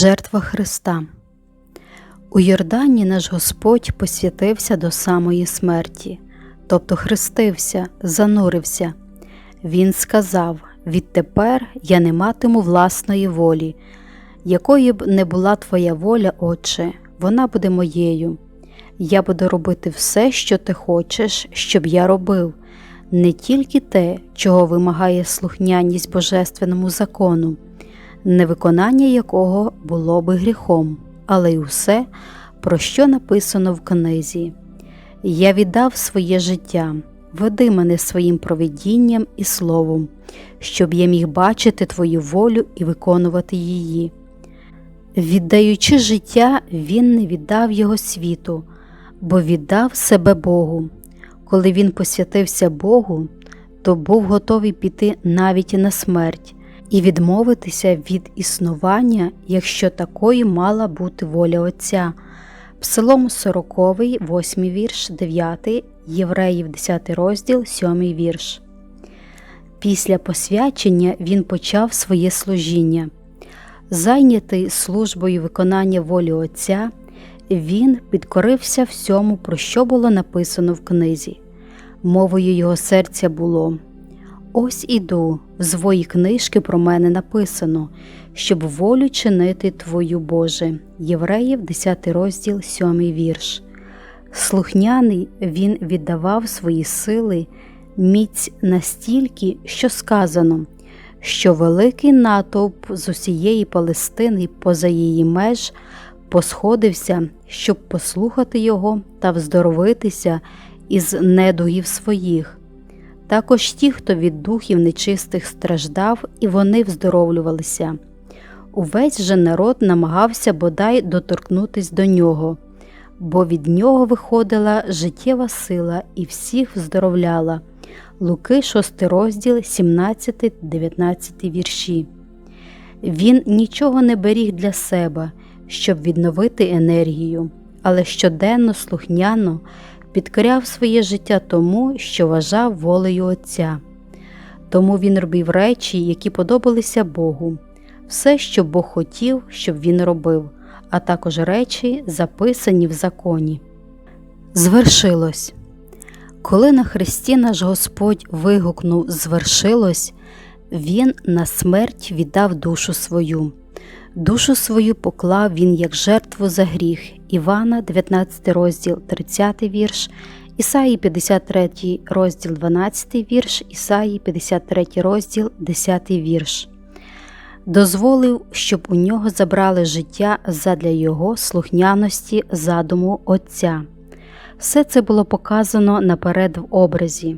Жертва Христа. У Йордані наш Господь посвятився до самої смерті, тобто хрестився, занурився. Він сказав: Відтепер я не матиму власної волі, якою б не була твоя воля, Отче, вона буде моєю. Я буду робити все, що ти хочеш, щоб я робив, не тільки те, чого вимагає слухняність Божественному закону невиконання якого було би гріхом, але й усе, про що написано в книзі. Я віддав своє життя, веди мене своїм провидінням і словом, щоб я міг бачити Твою волю і виконувати її. Віддаючи життя, він не віддав його світу, бо віддав себе Богу. Коли він посвятився Богу, то був готовий піти навіть на смерть і відмовитися від існування, якщо такою мала бути воля Отця. Псалом 40, 8 вірш, 9, Євреїв 10 розділ, 7 вірш. Після посвячення він почав своє служіння. Зайнятий службою виконання волі Отця, він підкорився всьому, про що було написано в книзі. Мовою його серця було Ось іду, в свої книжки про мене написано, щоб волю чинити Твою Боже. Євреїв, 10 розділ, 7 вірш. Слухняний він віддавав свої сили, міць настільки, що сказано, що великий натовп з усієї Палестини поза її меж посходився, щоб послухати його та вздоровитися із недугів своїх. Також ті, хто від духів нечистих страждав, і вони вздоровлювалися. Увесь же народ намагався бодай доторкнутись до нього, бо від нього виходила життєва сила і всіх вздоровляла. Луки, 6 розділ, 17, 19 вірші. Він нічого не беріг для себе, щоб відновити енергію, але щоденно слухняно підкоряв своє життя тому, що вважав волею Отця. Тому він робив речі, які подобалися Богу, все, що Бог хотів, щоб він робив, а також речі, записані в законі. Звершилось. Коли на Христі наш Господь вигукнув Звершилось, Він на смерть віддав душу свою. Душу свою поклав він як жертву за гріх Івана, 19 розділ, 30 вірш, Ісаї 53 розділ, 12 вірш, Ісаї 53 розділ, 10 вірш. Дозволив, щоб у нього забрали життя задля його слухняності задуму Отця. Все це було показано наперед в образі.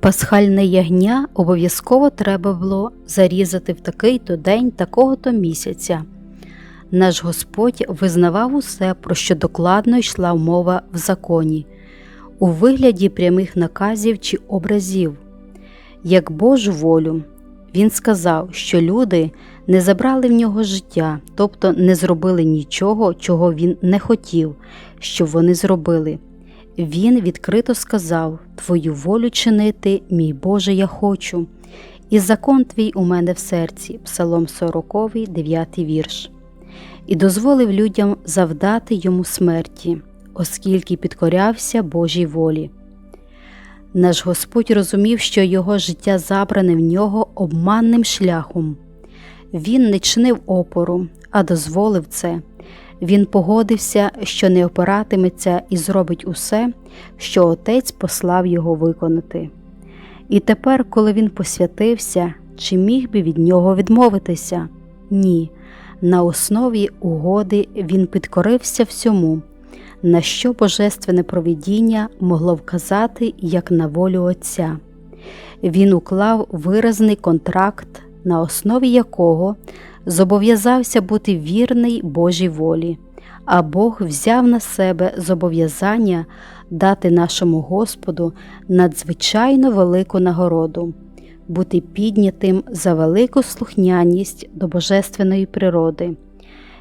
Пасхальне ягня обов'язково треба було зарізати в такий-то день такого-то місяця. Наш Господь визнавав усе, про що докладно йшла мова в законі, у вигляді прямих наказів чи образів. Як Божу волю, Він сказав, що люди не забрали в нього життя, тобто не зробили нічого, чого він не хотів, щоб вони зробили. Він відкрито сказав Твою волю чинити, мій Боже, я хочу, і закон твій у мене в серці, Псалом 40, 9 вірш, і дозволив людям завдати йому смерті, оскільки підкорявся Божій волі. Наш Господь розумів, що його життя забране в нього обманним шляхом. Він не чинив опору, а дозволив це. Він погодився, що не опиратиметься і зробить усе, що отець послав його виконати. І тепер, коли він посвятився, чи міг би від нього відмовитися? Ні. На основі угоди він підкорився всьому, на що божественне провидіння могло вказати як на волю Отця. Він уклав виразний контракт, на основі якого зобов'язався бути вірний Божій волі, а Бог взяв на себе зобов'язання дати нашому Господу надзвичайно велику нагороду, бути піднятим за велику слухняність до божественної природи.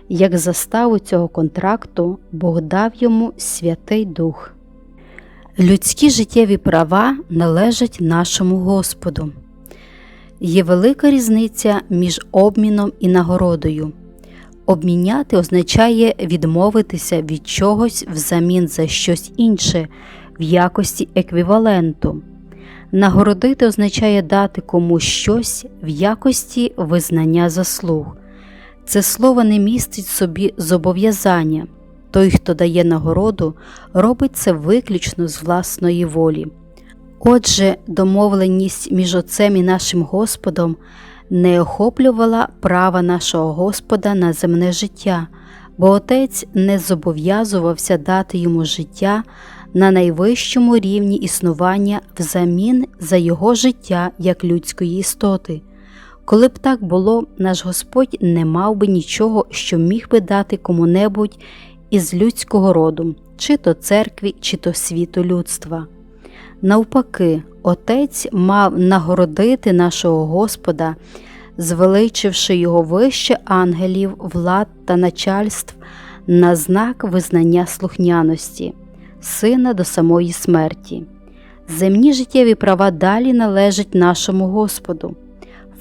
Як заставу цього контракту Бог дав йому Святий Дух. Людські життєві права належать нашому Господу. Є велика різниця між обміном і нагородою. Обміняти означає відмовитися від чогось взамін за щось інше в якості еквіваленту. Нагородити означає дати комусь щось в якості визнання заслуг. Це слово не містить собі зобов'язання. Той, хто дає нагороду, робить це виключно з власної волі. Отже, домовленість між Отцем і нашим Господом не охоплювала права нашого Господа на земне життя, бо Отець не зобов'язувався дати йому життя на найвищому рівні існування взамін за його життя як людської істоти. Коли б так було, наш Господь не мав би нічого, що міг би дати кому-небудь із людського роду, чи то церкві, чи то світу людства. Навпаки, Отець мав нагородити нашого Господа, звеличивши його вище ангелів, влад та начальств на знак визнання слухняності, сина до самої смерті. Земні життєві права далі належать нашому Господу.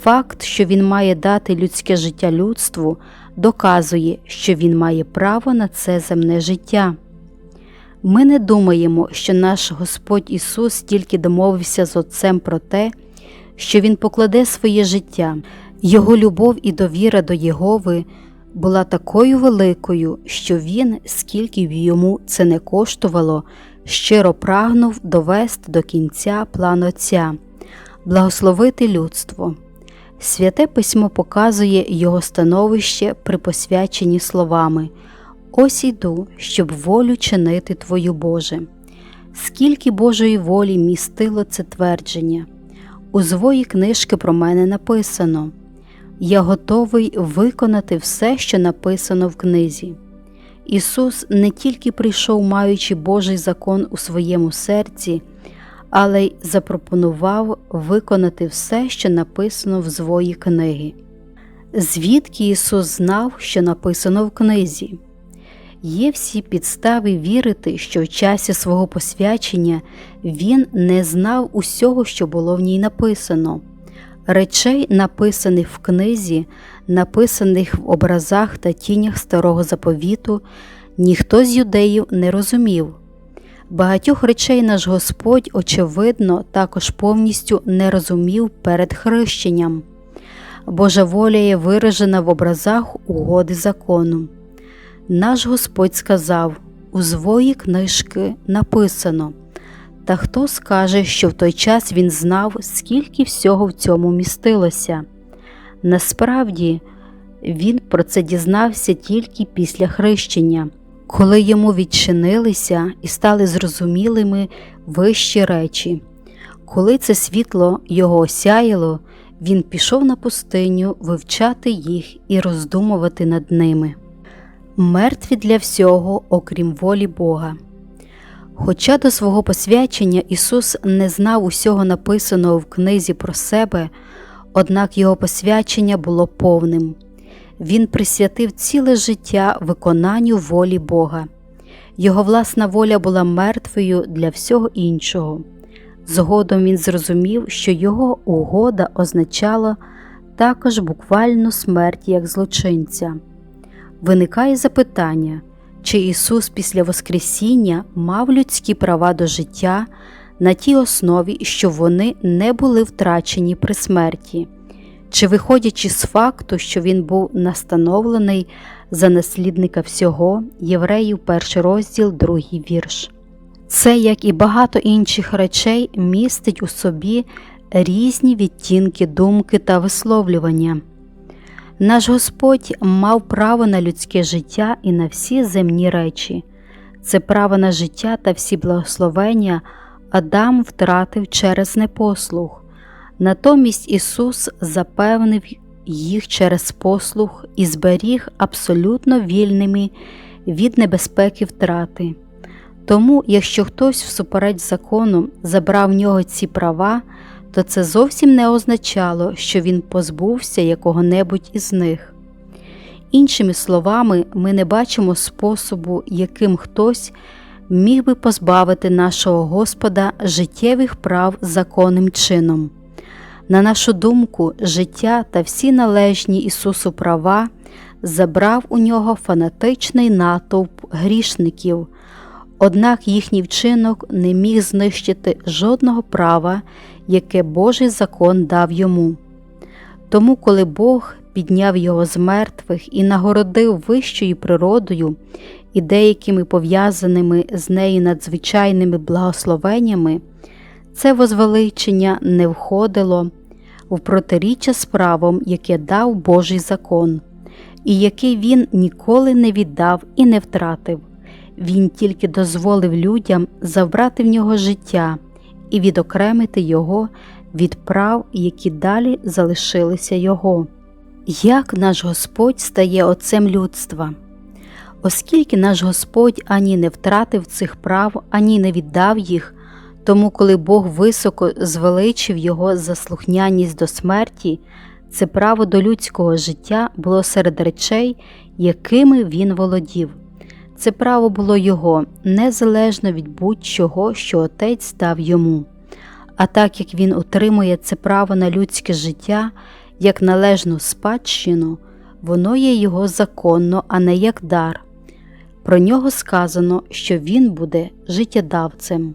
Факт, що Він має дати людське життя людству, доказує, що Він має право на це земне життя. Ми не думаємо, що наш Господь Ісус тільки домовився з Отцем про те, що Він покладе своє життя, Його любов і довіра до Єгови була такою великою, що Він, скільки б йому це не коштувало, щиро прагнув довести до кінця план Отця, благословити людство. Святе письмо показує його становище при посвяченні словами Ось іду, щоб волю чинити Твою Боже. Скільки Божої волі містило це твердження. У звої книжки про мене написано Я готовий виконати все, що написано в книзі. Ісус не тільки прийшов, маючи Божий закон у своєму серці, але й запропонував виконати все, що написано в звої книги. Звідки Ісус знав, що написано в книзі? Є всі підстави вірити, що в часі свого посвячення Він не знав усього, що було в ній написано. Речей, написаних в книзі, написаних в образах та тінях старого заповіту, ніхто з юдеїв не розумів. Багатьох речей наш Господь, очевидно, також повністю не розумів перед хрещенням. Божа воля є виражена в образах угоди закону. Наш Господь сказав у звої книжки написано, та хто скаже, що в той час він знав, скільки всього в цьому містилося. Насправді, він про це дізнався тільки після хрещення, коли йому відчинилися і стали зрозумілими вищі речі. Коли це світло його осяяло, він пішов на пустиню вивчати їх і роздумувати над ними мертві для всього, окрім волі Бога. Хоча до свого посвячення Ісус не знав усього написаного в книзі про себе, однак Його посвячення було повним. Він присвятив ціле життя виконанню волі Бога. Його власна воля була мертвою для всього іншого. Згодом він зрозумів, що його угода означала також буквальну смерть як злочинця. Виникає запитання, чи Ісус після Воскресіння мав людські права до життя на тій основі, що вони не були втрачені при смерті, чи виходячи з факту, що Він був настановлений за наслідника всього, Євреїв, перший розділ, другий вірш. Це, як і багато інших речей, містить у собі різні відтінки думки та висловлювання. Наш Господь мав право на людське життя і на всі земні речі. Це право на життя та всі благословення Адам втратив через непослух. Натомість Ісус запевнив їх через послух і зберіг абсолютно вільними від небезпеки втрати. Тому, якщо хтось всупереч закону забрав в нього ці права, то це зовсім не означало, що він позбувся якого-небудь із них. Іншими словами, ми не бачимо способу, яким хтось міг би позбавити нашого Господа життєвих прав законним чином. На нашу думку, життя та всі належні Ісусу права забрав у нього фанатичний натовп грішників, однак їхній вчинок не міг знищити жодного права, яке Божий закон дав йому. Тому, коли Бог підняв його з мертвих і нагородив вищою природою і деякими пов'язаними з нею надзвичайними благословеннями, це возвеличення не входило в протиріччя з правом, яке дав Божий закон, і який він ніколи не віддав і не втратив. Він тільки дозволив людям забрати в нього життя і відокремити його від прав, які далі залишилися його. Як наш Господь стає Отцем людства? Оскільки наш Господь ані не втратив цих прав, ані не віддав їх, тому коли Бог високо звеличив його за слухняність до смерті, це право до людського життя було серед речей, якими він володів. Це право було його незалежно від будь-чого, що Отець дав йому. А так як він отримує це право на людське життя як належну спадщину, воно є його законно, а не як дар. Про нього сказано, що він буде життєдавцем.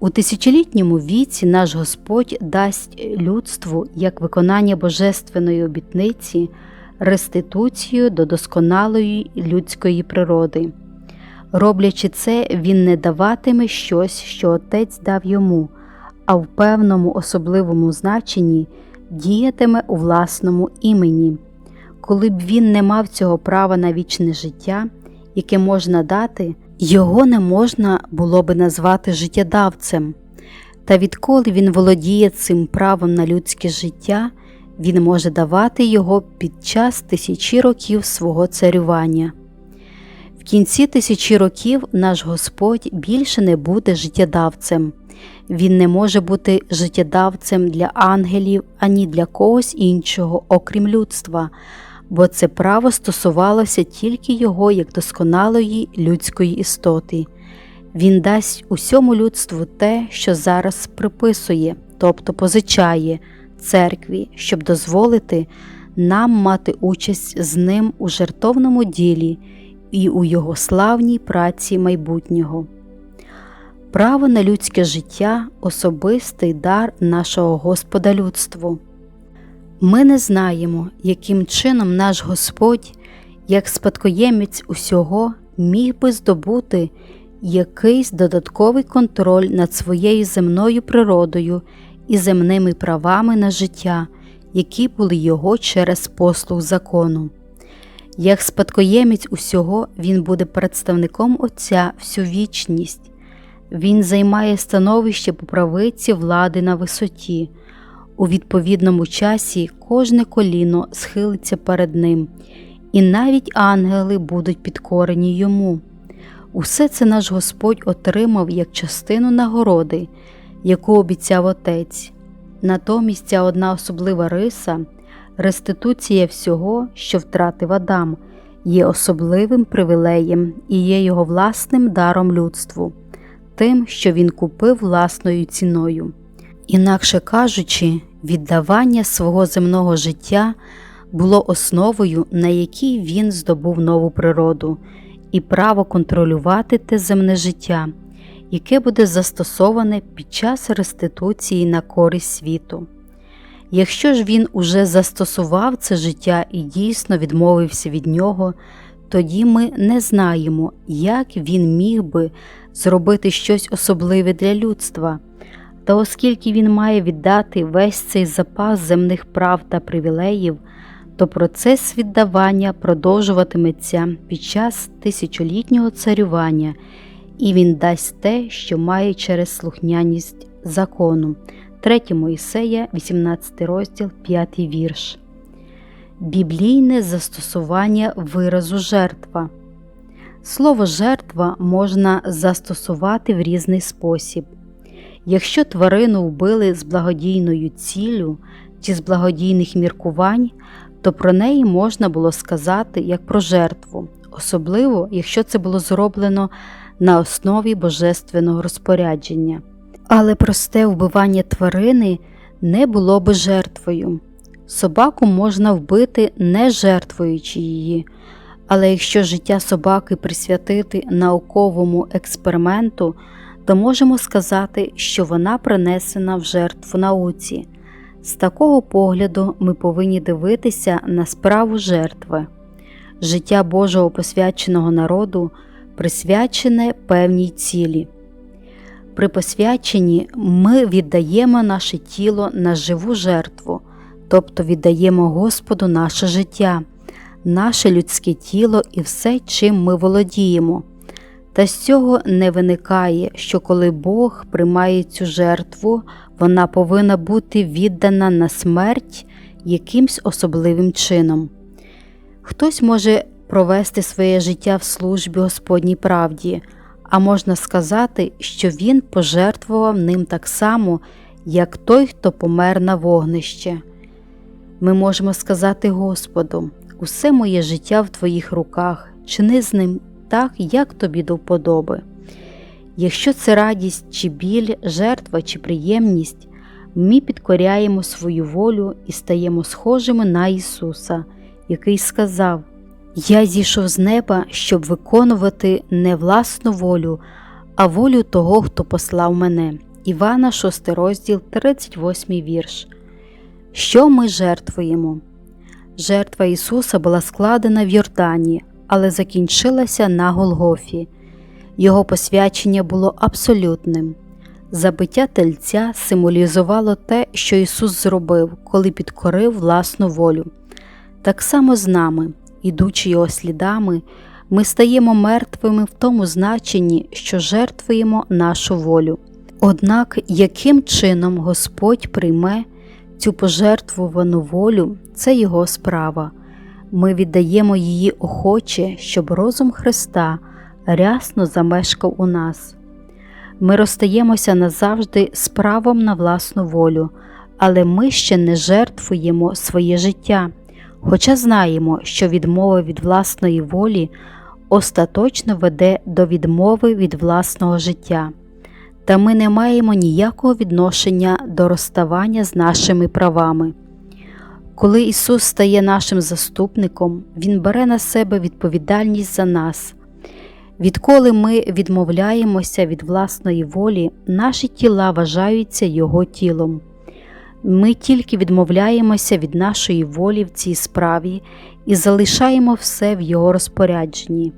У тисячолітньому віці наш Господь дасть людству як виконання божественної обітниці реституцію до досконалої людської природи. Роблячи це, він не даватиме щось, що Отець дав йому, а в певному особливому значенні діятиме у власному імені. Коли б він не мав цього права на вічне життя, яке можна дати, його не можна було би назвати життєдавцем. Та відколи він володіє цим правом на людське життя, він може давати його під час тисячі років свого царювання. В кінці тисячі років наш Господь більше не буде життєдавцем, Він не може бути життєдавцем для ангелів ані для когось іншого, окрім людства, бо це право стосувалося тільки його як досконалої людської істоти. Він дасть усьому людству те, що зараз приписує, тобто позичає церкві, щоб дозволити нам мати участь з ним у жертовному ділі і у його славній праці майбутнього. Право на людське життя особистий дар нашого Господа людству. Ми не знаємо, яким чином наш Господь, як спадкоємець усього, міг би здобути якийсь додатковий контроль над своєю земною природою і земними правами на життя, які були його через послуг закону. Як спадкоємець усього, він буде представником Отця всю вічність, він займає становище по правиці влади на висоті. У відповідному часі кожне коліно схилиться перед ним, і навіть ангели будуть підкорені йому. Усе це наш Господь отримав як частину нагороди, яку обіцяв Отець. Натомість ця одна особлива риса, реституція всього, що втратив Адам, є особливим привілеєм і є його власним даром людству, тим, що він купив власною ціною. Інакше кажучи, віддавання свого земного життя було основою, на якій він здобув нову природу, і право контролювати те земне життя, яке буде застосоване під час реституції на користь світу. Якщо ж він уже застосував це життя і дійсно відмовився від нього, тоді ми не знаємо, як він міг би зробити щось особливе для людства. Та оскільки він має віддати весь цей запас земних прав та привілеїв, то процес віддавання продовжуватиметься під час тисячолітнього царювання, і він дасть те, що має через слухняність закону. 3 Моїсея, 18 розділ, 5 вірш. Біблійне застосування виразу жертва. Слово жертва можна застосувати в різний спосіб. Якщо тварину вбили з благодійною ціллю чи з благодійних міркувань, то про неї можна було сказати як про жертву, особливо якщо це було зроблено на основі божественного розпорядження. Але просте вбивання тварини не було би жертвою. Собаку можна вбити, не жертвуючи її, але якщо життя собаки присвятити науковому експерименту, то можемо сказати, що вона принесена в жертву науці. З такого погляду ми повинні дивитися на справу жертви. Життя Божого посвяченого народу присвячене певній цілі. При посвяченні ми віддаємо наше тіло на живу жертву, тобто віддаємо Господу наше життя, наше людське тіло і все, чим ми володіємо. Та з цього не виникає, що коли Бог приймає цю жертву, вона повинна бути віддана на смерть якимсь особливим чином. Хтось може провести своє життя в службі Господній правді, а можна сказати, що він пожертвував ним так само, як той, хто помер на вогнище. Ми можемо сказати Господу, усе моє життя в Твоїх руках, чини з ним так, як тобі до вподоби. Якщо це радість чи біль, жертва чи приємність, ми підкоряємо свою волю і стаємо схожими на Ісуса, який сказав: Я зійшов з неба, щоб виконувати не власну волю, а волю того, хто послав мене. Івана, 6 розділ, 38 вірш. Що ми жертвуємо? Жертва Ісуса була складена в Йордані, але закінчилася на Голгофі. Його посвячення було абсолютним. Забиття тельця символізувало те, що Ісус зробив, коли підкорив власну волю. Так само з нами, ідучи його слідами, ми стаємо мертвими в тому значенні, що жертвуємо нашу волю. Однак, яким чином Господь прийме цю пожертвувану волю, це Його справа. Ми віддаємо її охоче, щоб розум Христа рясно замешкав у нас. Ми розстаємося назавжди з правом на власну волю, але ми ще не жертвуємо своє життя, хоча знаємо, що відмова від власної волі остаточно веде до відмови від власного життя, та ми не маємо ніякого відношення до розставання з нашими правами. Коли Ісус стає нашим заступником, Він бере на себе відповідальність за нас. Відколи ми відмовляємося від власної волі, наші тіла вважаються Його тілом. Ми тільки відмовляємося від нашої волі в цій справі і залишаємо все в Його розпорядженні.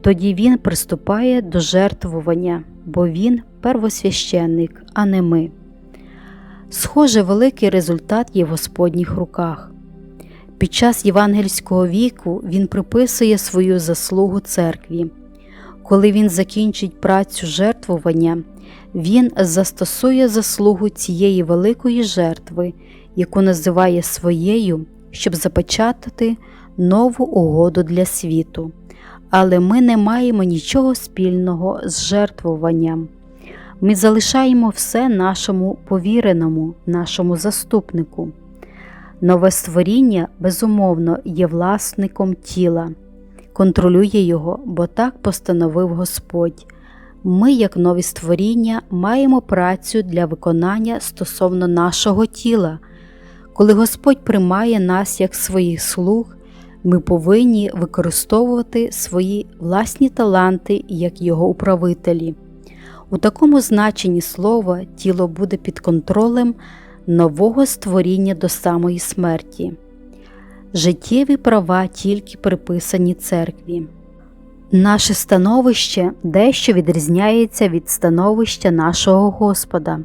Тоді Він приступає до жертвування, бо Він первосвященник, а не ми. Схоже, великий результат є в Господніх руках. Під час євангельського віку він приписує свою заслугу церкві. Коли він закінчить працю жертвування, він застосує заслугу цієї великої жертви, яку називає своєю, щоб запечатати нову угоду для світу. Але ми не маємо нічого спільного з жертвуванням. Ми залишаємо все нашому повіреному, нашому заступнику. Нове створіння, безумовно, є власником тіла, контролює його, бо так постановив Господь. Ми, як нові створіння, маємо працю для виконання стосовно нашого тіла. Коли Господь приймає нас як своїх слуг, ми повинні використовувати свої власні таланти як Його управителі. У такому значенні слова тіло буде під контролем нового створіння до самої смерті. Життєві права тільки приписані церкві. Наше становище дещо відрізняється від становища нашого Господа.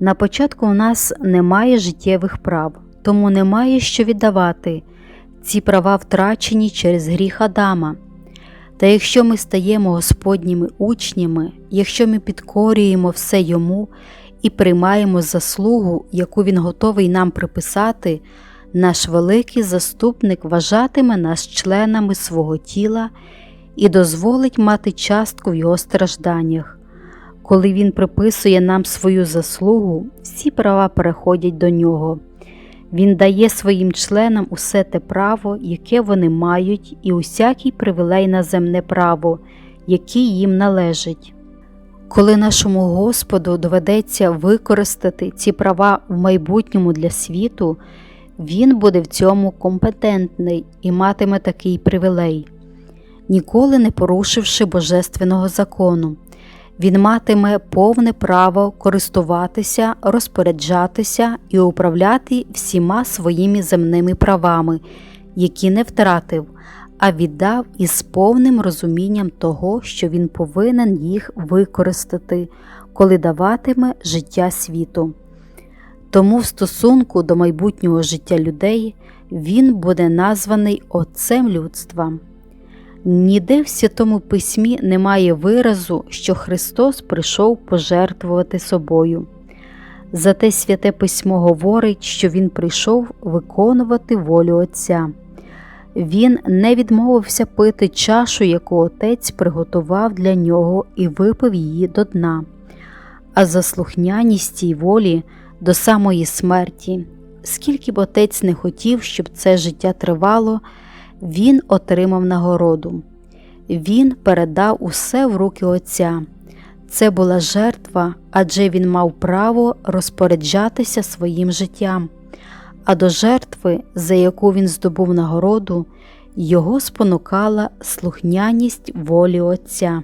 На початку у нас немає життєвих прав, тому немає що віддавати. Ці права втрачені через гріх Адама. Та якщо ми стаємо Господніми учнями, якщо ми підкорюємо все Йому і приймаємо заслугу, яку Він готовий нам приписати, наш великий заступник вважатиме нас членами свого тіла і дозволить мати частку в його стражданнях. Коли Він приписує нам свою заслугу, всі права переходять до нього. Він дає своїм членам усе те право, яке вони мають, і усякий привілей на земне право, який їм належить. Коли нашому Господу доведеться використати ці права в майбутньому для світу, він буде в цьому компетентний і матиме такий привілей, ніколи не порушивши божественного закону. Він матиме повне право користуватися, розпоряджатися і управляти всіма своїми земними правами, які не втратив, а віддав із повним розумінням того, що він повинен їх використати, коли даватиме життя світу. Тому в стосунку до майбутнього життя людей він буде названий Отцем людства. Ніде в Святому Письмі немає виразу, що Христос прийшов пожертвувати собою. Зате Святе Письмо говорить, що Він прийшов виконувати волю Отця. Він не відмовився пити чашу, яку отець приготував для нього і випив її до дна, а за слухняність цій волі до самої смерті, скільки б отець не хотів, щоб це життя тривало, він отримав нагороду. Він передав усе в руки Отця. Це була жертва, адже він мав право розпоряджатися своїм життям, а до жертви, за яку він здобув нагороду, його спонукала слухняність волі Отця.